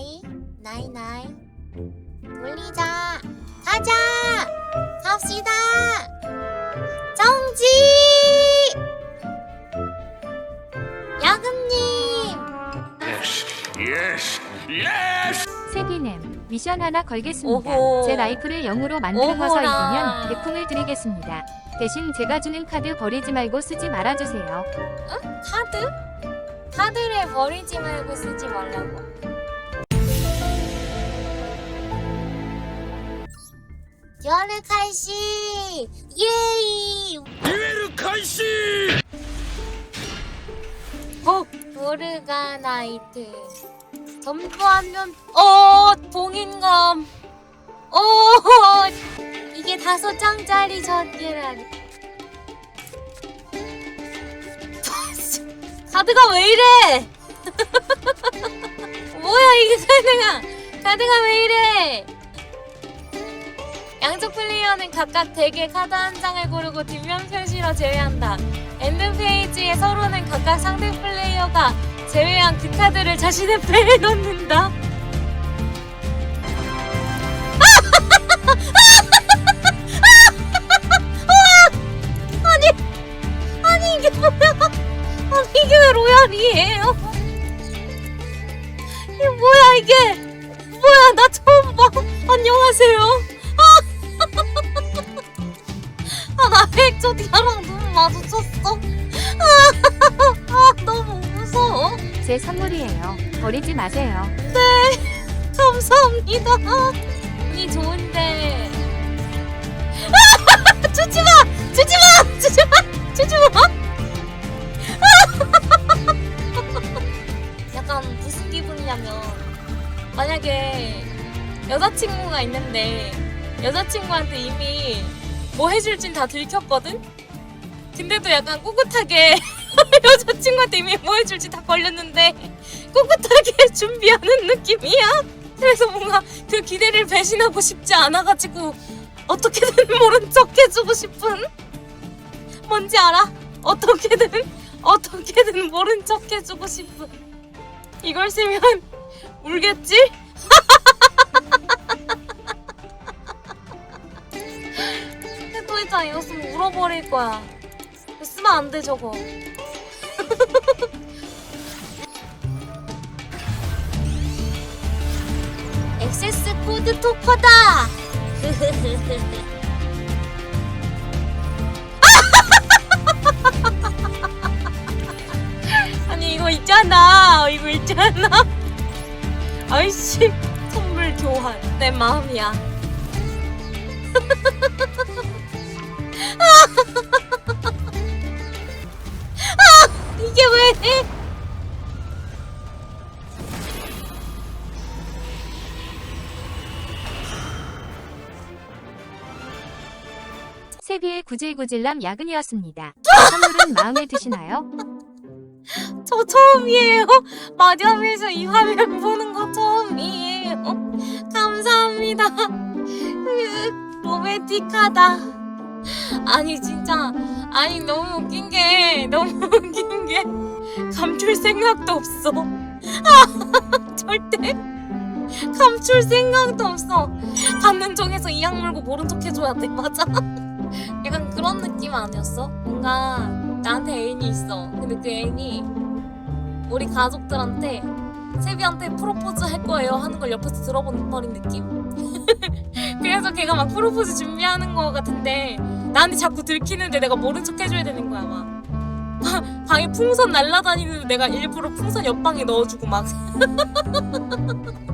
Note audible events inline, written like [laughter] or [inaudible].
나이 나이 나이 돌리자 가자 갑시다 정지 야금님 Yes, yes. 세기냄 미션 하나 걸겠습니다. 오호. 제 라이프를 0으로 만들어서 오호라. 이기면 백풍을 드리겠습니다. 대신 제가 주는 카드 버리지 말고 쓰지 말아주세요. 카드 카드를 버리지 말고 쓰지 말라고 열을 칼시 예이 듀에르開始 어, 오르가나이트. 점프하면 어 봉인검. 어 [laughs] 이게 다섯 장짜리 전기라니. 카드가 [laughs] 왜 이래? [laughs] 뭐야 이게 카드가 카드가 왜 이래? 양쪽 플레이어는 각각 대개 카드 한 장을 고르고 뒷면 표시로 제외한다. 엔드 페이지에 서로는 각각 상대 플레이어가 제외한 그 카드를 자신의 배에 넣는다. [laughs] 아니, 아니 이게 뭐야? 아니 이게 왜 로얄이에요? 이게 뭐야 이게? 뭐야 나 처음 봐. 안녕하세요. 백조디아랑 눈 마주쳤어. [laughs] 아, 너무 무서워. 제 선물이에요. 버리지 마세요. [laughs] 감사합니다. 운이 좋은데. [laughs] 아, 주지 마! 주지 마! 주지 마! 주지 마! 약간 무슨 기분이냐면, 만약에 여자친구가 있는데, 여자친구한테 이미 뭐 해줄진 다 들켰거든? 근데도 약간 꿋꿋하게 [laughs] 여자친구한테 이미 뭐 해줄지 다 걸렸는데 꿋꿋하게 [laughs] 준비하는 느낌이야. 그래서 뭔가 그 기대를 배신하고 싶지 않아가지고 어떻게든 [laughs] 모른 척 해주고 싶은 뭔지 알아? 어떻게든 어떻게든 모른 척 해주고 싶은 이걸 쓰면 울겠지? 거야. 쓰면 안 돼 저거. [laughs] 액세스 코드 토커다! [laughs] 아니 이거 있잖아. 이거 있잖아. [laughs] 아이씨 선물 교환. 내 마음이야 세비의 구질구질남 야근이었습니다. 선물은 마음에 드시나요? [laughs] 저 처음이에요. 마디아에서 이 화면 보는 거 처음이에요. 감사합니다. 으, 로맨틱하다. 아니 진짜 아니 너무 웃긴 게 [laughs] 너무 웃긴 게 감출 생각도 없어. 아, [laughs] 절대 감출 생각도 없어. 받는 쪽에서 이악 물고 모른 척 해줘야 돼. [laughs] 맞아. 약간 그런 느낌 아니었어? 뭔가 나한테 애인이 있어. 근데 그 애인이 우리 가족들한테 세비한테 프로포즈 할 거예요 하는 걸 옆에서 들어본 버린 느낌? 그래서 걔가 막 프로포즈 준비하는 거 같은데 나한테 자꾸 들키는데 내가 모른 척 해줘야 되는 거야 막. [laughs] 방에 풍선 날라다니는데 내가 일부러 풍선 옆방에 넣어주고 막 [laughs]